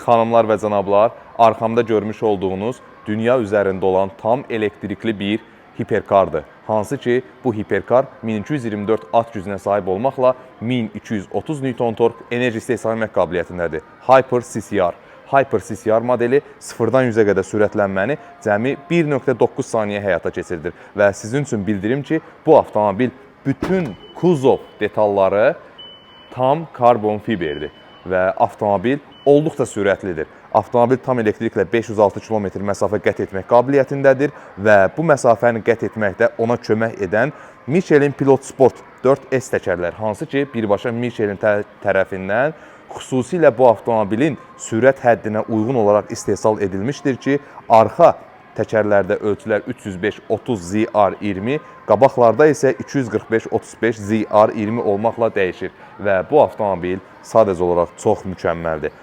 Xanımlar və cənablar, arxamda görmüş olduğunuz dünya üzərində olan tam elektrikli bir hiperkardır. Hansı ki, bu hiperkar 1224 at gücünə sahib olmaqla 1230 Newton tork enerji istehsal etmək qabiliyyətindədir. Hyper CCR. Hyper CCR modeli 0-dan 100-ə qədər sürətlənməni cəmi 1.9 saniyə həyata keçirilir və sizin üçün bildirim ki, bu avtomobil bütün kuzov detalları tam karbon fiberdir və avtomobil olduqca sürətlidir. Avtomobil tam elektriklə 506 km məsafə qət etmək qabiliyyətindədir və bu məsafəni qət etməkdə ona kömək edən Michelin Pilot Sport 4S təkərlər, hansı ki, birbaşa Michelin tə tərəfindən xüsusilə bu avtomobilin sürət həddinə uyğun olaraq istehsal edilmişdir ki, arxa təkərlərdə ölçülər 305-30 ZR20, qabaqlarda isə 245-35 ZR20 olmaqla dəyişir və bu avtomobil sadəcə olaraq çox mükəmməldir.